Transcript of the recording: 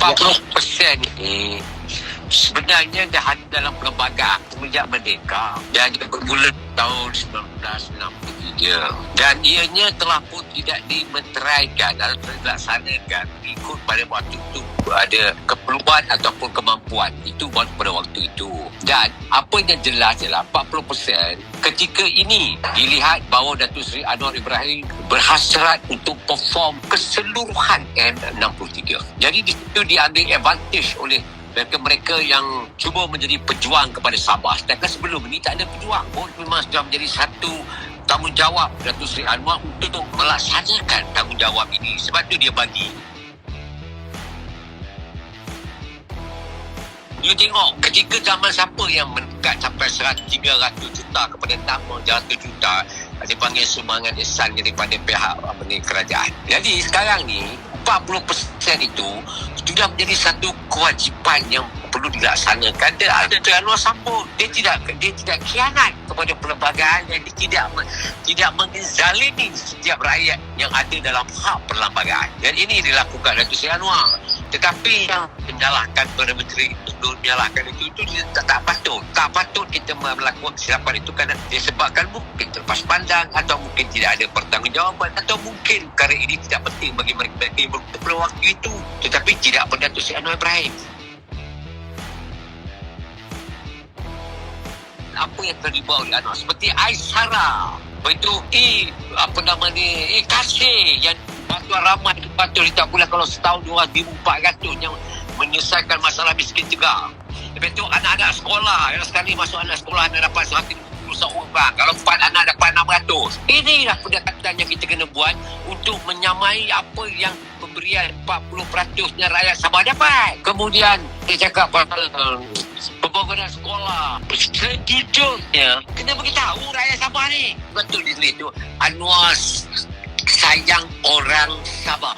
40% ni sebenarnya dah ada dalam perlembagaan semenjak merdeka. Dia bermula tahun 1963 dan ianya telah pun tidak dimeteraikan atau dilaksanakan ikut pada waktu itu. Ada keperluan ataupun kemampuan. Itu baru pada waktu itu. Dan apa yang jelas adalah 40% ketika ini dilihat bahawa Datuk Seri Anwar Ibrahim berhasrat untuk perform keseluruhan M63 jadi di situ diambil advantage oleh mereka-mereka yang cuba menjadi pejuang kepada Sabah. Sedangkan sebelum ini tak ada pejuang pun memang sudah menjadi satu tanggungjawab Datuk Seri Anwar untuk melaksanakan tanggungjawab ini. Sebab tu dia bagi. You tengok ketika zaman siapa yang mendekat sampai 100, 300 juta kepada nama 100 juta dipanggil sumbangan ihsan daripada pihak apa ni kerajaan. Jadi sekarang ni 40% itu sudah menjadi satu kewajipan yang perlu dilaksanakan. Dan ada Anwar sambut. Dia tidak dia tidak khianat kepada perlembagaan dan dia tidak tidak menzalimi setiap rakyat yang ada dalam hak perlembagaan. Dan ini dilakukan Datuk Seri Anwar. Tetapi yang menyalahkan Perdana Menteri untuk menyalahkan itu itu tak, tak patut. Tak patut kita melakukan kesilapan itu kerana disebabkan mungkin terlepas pandang atau mungkin tidak ada pertanggungjawaban atau mungkin perkara ini tidak penting bagi mereka yang waktu itu. Tetapi tidak pada Datuk Seri Anwar Ibrahim. Apa yang terlibat oleh Anwar? Seperti Aisara itu eh apa nama ni? Eh kasih yang bantuan ramai itu boleh kalau setahun dua ribu empat ratus yang menyelesaikan masalah miskin juga. Lepas tu anak-anak sekolah yang sekali masuk anak sekolah anak dapat 150 seorang kalau empat anak dapat 600 inilah pendekatan yang kita kena buat untuk menyamai apa yang pemberian 40% nya rakyat Sabah dapat. Kemudian dia cakap pasal uh, pembangunan sekolah. Sejujurnya kena beritahu rakyat Sabah ni. Betul dia tulis tu. Anwar sayang orang Sabah